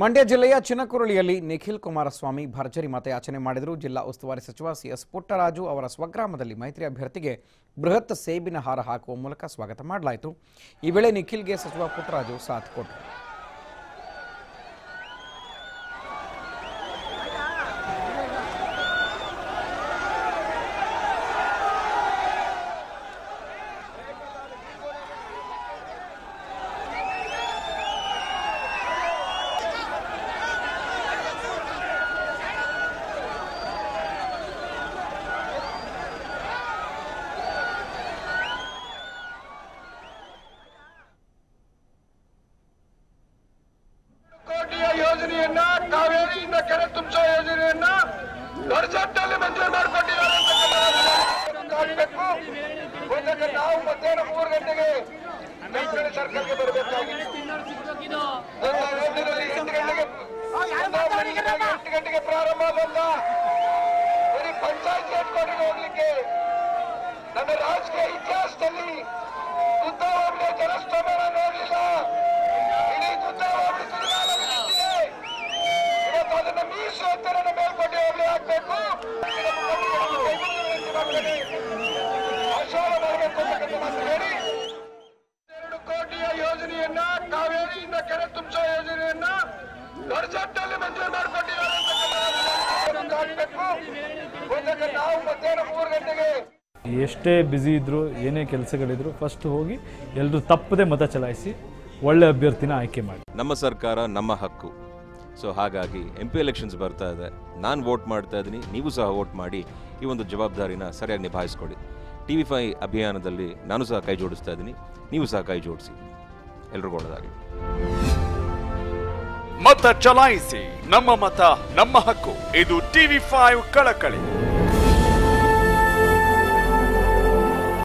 ಮಂಡ್ಯ ಜಿಲ್ಲೆಯ ಚಿನಕುರುಳಿಯಲ್ಲಿ ನಿಖಿಲ್ ಕುಮಾರಸ್ವಾಮಿ ಭರ್ಜರಿ ಮತಯಾಚನೆ ಮಾಡಿದರು. ಜಿಲ್ಲಾ ಉಸ್ತುವಾರಿ ಸಚಿವ ಸಿಎಸ್ ಪುಟ್ಟರಾಜು ಅವರ ಸ್ವಗ್ರಾಮದಲ್ಲಿ ಮೈತ್ರಿ ಅಭ್ಯರ್ಥಿಗೆ ಬೃಹತ್ ಸೇಬಿನ ಹಾರ ಹಾಕುವ ಮೂಲಕ ಸ್ವಾಗತ ಮಾಡಲಾಯಿತು. ಈ ವೇಳೆ ನಿಖಿಲ್ಗೆ ಸಚಿವ ಪುಟ್ಟರಾಜು ಸಾಥ್ ಕೊಟ್ಟರು. ಯೋಜನೆಯನ್ನ ಕಾವೇರಿಯಿಂದ ಕೆರೆ ತುಂಬಿಸೋ ಯೋಜನೆಯನ್ನ ಬಜೆಟ್ನಲ್ಲಿ ಮಂಜೂರು ಮಾಡಿಕೊಟ್ಟಿದ್ದಾರೆ ಆಗಬೇಕು ಒಂದಕ್ಕೆ ನಾವು ಮಧ್ಯಾಹ್ನ ಮೂರು ಗಂಟೆಗೆ ಮೈಸೂರು ಸರ್ಕಲ್ಗೆ ಬರಬೇಕಾಗಿತ್ತು ನನ್ನ ರಾಜ್ಯದಲ್ಲಿ ಎಂಟು ಗಂಟೆಗೆ ಎಂಟು ಗಂಟೆಗೆ ಪ್ರಾರಂಭ ಬಂದ ಬರೀ ಪಂಚಾಯತ್ ಗೇಟ್ ಕೊಟ್ಟಿಗೆ ಹೋಗ್ಲಿಕ್ಕೆ ನನ್ನ ರಾಜಕೀಯ ಇವತ್ತು ಅದನ್ನ ಮೀಸು ಅಂತ ನನ್ನ ಮೇಲ್ಕೋಟೆ ಹೋಗ್ಲಿ ಹಾಕ್ಬೇಕು ಆಶಾರ ಮಾಡಬೇಕು ಮಾತು ಹೇಳಿ. ಎರಡು ಕೋಟಿಯ ಯೋಜನೆಯನ್ನ ಕಾವೇರಿಯಿಂದ ಕೆರೆ ತುಂಬಿಸುವ ಯೋಜನೆಯನ್ನ ಬಜೆಟ್ನಲ್ಲಿ ಮಂಜೂರು ಮಾಡಿಕೊಟ್ಟಿದ್ದಾರೆ ನಾವು ಮಧ್ಯಾಹ್ನ ಮೂರು ಗಂಟೆಗೆ ಎಷ್ಟೇ ಬ್ಯುಸಿ ಇದ್ದರೂ ಏನೇ ಕೆಲಸಗಳಿದ್ರು ಫಸ್ಟ್ ಹೋಗಿ ಎಲ್ಲರೂ ತಪ್ಪದೆ ಮತ ಚಲಾಯಿಸಿ ಒಳ್ಳೆ ಅಭ್ಯರ್ಥಿನ ಆಯ್ಕೆ ಮಾಡಿ. ನಮ್ಮ ಸರ್ಕಾರ ನಮ್ಮ ಹಕ್ಕು. ಸೊ ಹಾಗಾಗಿ ಎಂ ಪಿ ಎಲೆಕ್ಷನ್ಸ್ ಬರ್ತಾ ಇದೆ. ನಾನು ವೋಟ್ ಮಾಡ್ತಾ ಇದ್ದೀನಿ, ನೀವು ಸಹ ವೋಟ್ ಮಾಡಿ ಈ ಒಂದು ಜವಾಬ್ದಾರಿನ ಸರಿಯಾಗಿ ನಿಭಾಯಿಸ್ಕೊಳ್ಳಿ ಟಿ ವಿ ಫೈ ಅಭಿಯಾನದಲ್ಲಿ ನಾನು ಸಹ ಕೈ ಜೋಡಿಸ್ತಾ ಇದ್ದೀನಿ, ನೀವು ಸಹ ಕೈ ಜೋಡಿಸಿ. ಎಲ್ರಿಗೂ ಒಳ್ಳೆಯದಾಗಲಿ ಮತ ಚಲಾಯಿಸಿ, ನಮ್ಮ ಮತ, ನಮ್ಮ ಹಕ್ಕು. ಇದು ಟಿವಿ ಫೈವ್ ಕಳಕಳಿ.